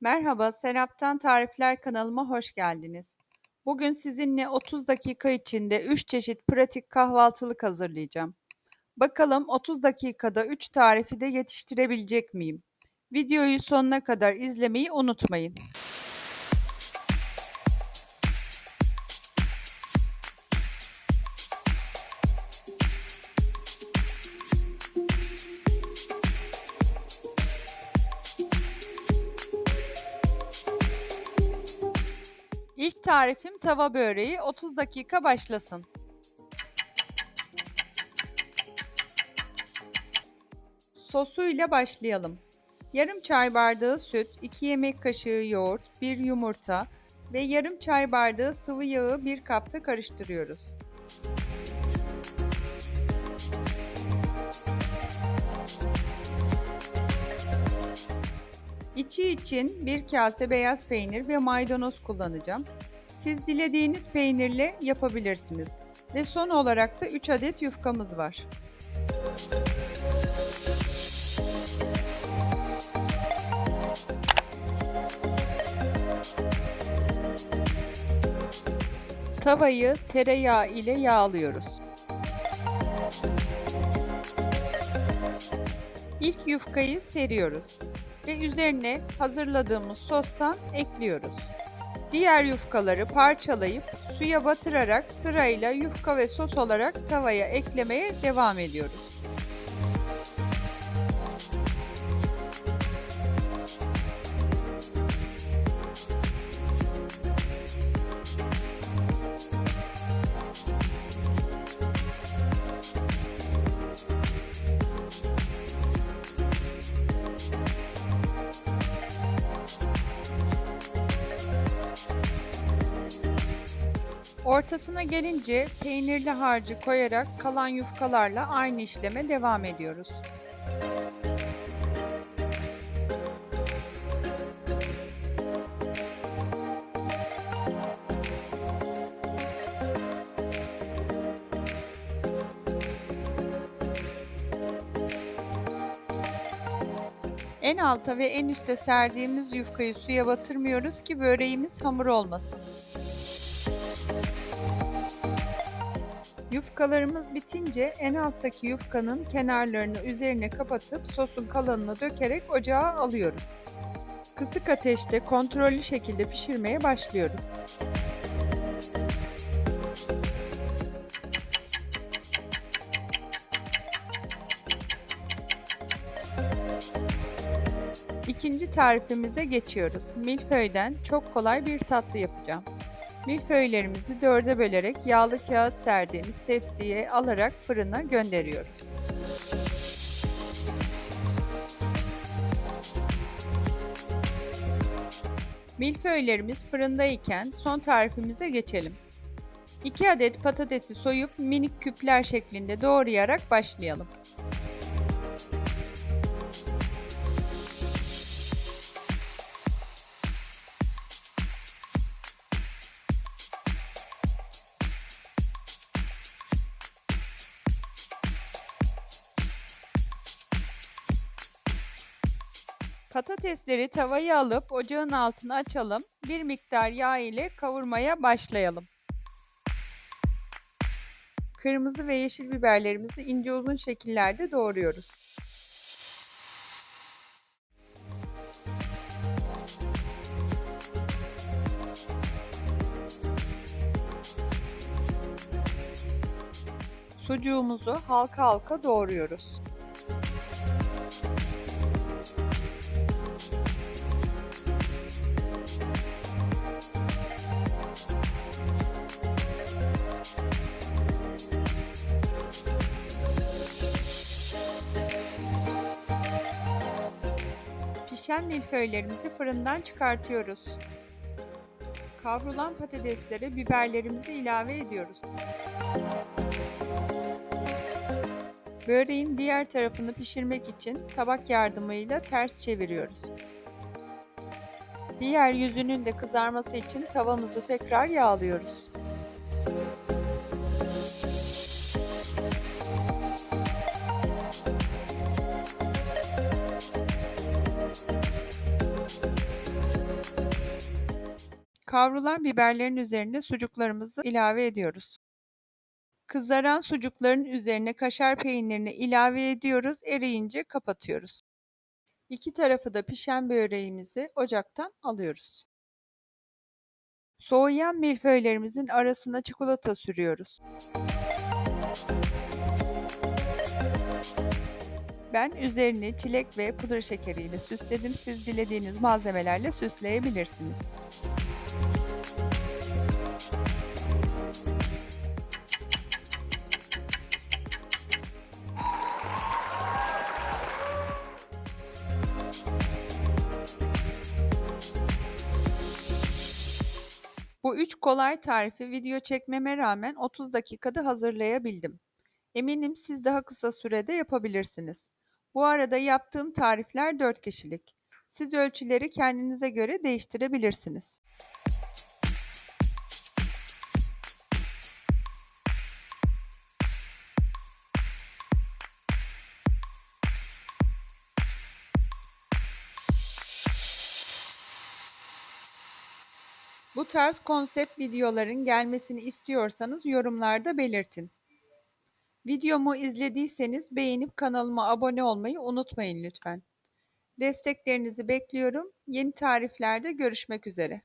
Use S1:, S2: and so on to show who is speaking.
S1: Merhaba, Serap'tan Tarifler kanalıma hoş geldiniz. Bugün sizinle 30 dakika içinde 3 çeşit pratik kahvaltılık hazırlayacağım. Bakalım 30 dakikada 3 tarifi de yetiştirebilecek miyim? Videoyu sonuna kadar izlemeyi unutmayın. İlk tarifim tava böreği. 30 dakika başlasın. Sosuyla başlayalım. Yarım çay bardağı süt, 2 yemek kaşığı yoğurt, 1 yumurta ve yarım çay bardağı sıvı yağı bir kapta karıştırıyoruz. İçi için bir kase beyaz peynir ve maydanoz kullanacağım. Siz dilediğiniz peynirle yapabilirsiniz. Ve son olarak da 3 adet yufkamız var. Tavayı tereyağı ile yağlıyoruz. İlk yufkayı seriyoruz ve üzerine hazırladığımız sostan ekliyoruz. Diğer yufkaları parçalayıp suya batırarak sırayla yufka ve sos olarak tavaya eklemeye devam ediyoruz. Ortasına gelince peynirli harcı koyarak kalan yufkalarla aynı işleme devam ediyoruz. En alta ve en üste serdiğimiz yufkayı suya batırmıyoruz ki böreğimiz hamur olmasın. Yufkalarımız bitince en alttaki yufkanın kenarlarını üzerine kapatıp sosun kalanını dökerek ocağa alıyorum. Kısık ateşte kontrollü şekilde pişirmeye başlıyorum. İkinci tarifimize geçiyoruz. Milföy'den çok kolay bir tatlı yapacağım. Milföylerimizi dörde bölerek yağlı kağıt serdiğimiz tepsiye alarak fırına gönderiyoruz. Milföylerimiz fırındayken son tarifimize geçelim. 2 adet patatesi soyup minik küpler şeklinde doğrayarak başlayalım. Patatesleri tavaya alıp ocağın altını açalım. Bir miktar yağ ile kavurmaya başlayalım. Kırmızı ve yeşil biberlerimizi ince uzun şekillerde doğruyoruz. Sucuğumuzu halka halka doğruyoruz. Pişen milföylerimizi fırından çıkartıyoruz. Kavrulan patateslere biberlerimizi ilave ediyoruz. Böreğin diğer tarafını pişirmek için tabak yardımıyla ters çeviriyoruz. Diğer yüzünün de kızarması için tavamızı tekrar yağlıyoruz. Kavrulan biberlerin üzerine sucuklarımızı ilave ediyoruz. Kızaran sucukların üzerine kaşar peynirini ilave ediyoruz. Eriyince kapatıyoruz. İki tarafı da pişen böreğimizi ocaktan alıyoruz. Soğuyan milföylerimizin arasına çikolata sürüyoruz. Ben üzerini çilek ve pudra şekeriyle süsledim. Siz dilediğiniz malzemelerle süsleyebilirsiniz. Bu üç kolay tarifi video çekmeme rağmen 30 dakikada hazırlayabildim. Eminim siz daha kısa sürede yapabilirsiniz. Bu arada yaptığım tarifler 4 kişilik. Siz ölçüleri kendinize göre değiştirebilirsiniz. Bu tarz konsept videoların gelmesini istiyorsanız yorumlarda belirtin. Videomu izlediyseniz beğenip kanalıma abone olmayı unutmayın lütfen. Desteklerinizi bekliyorum. Yeni tariflerde görüşmek üzere.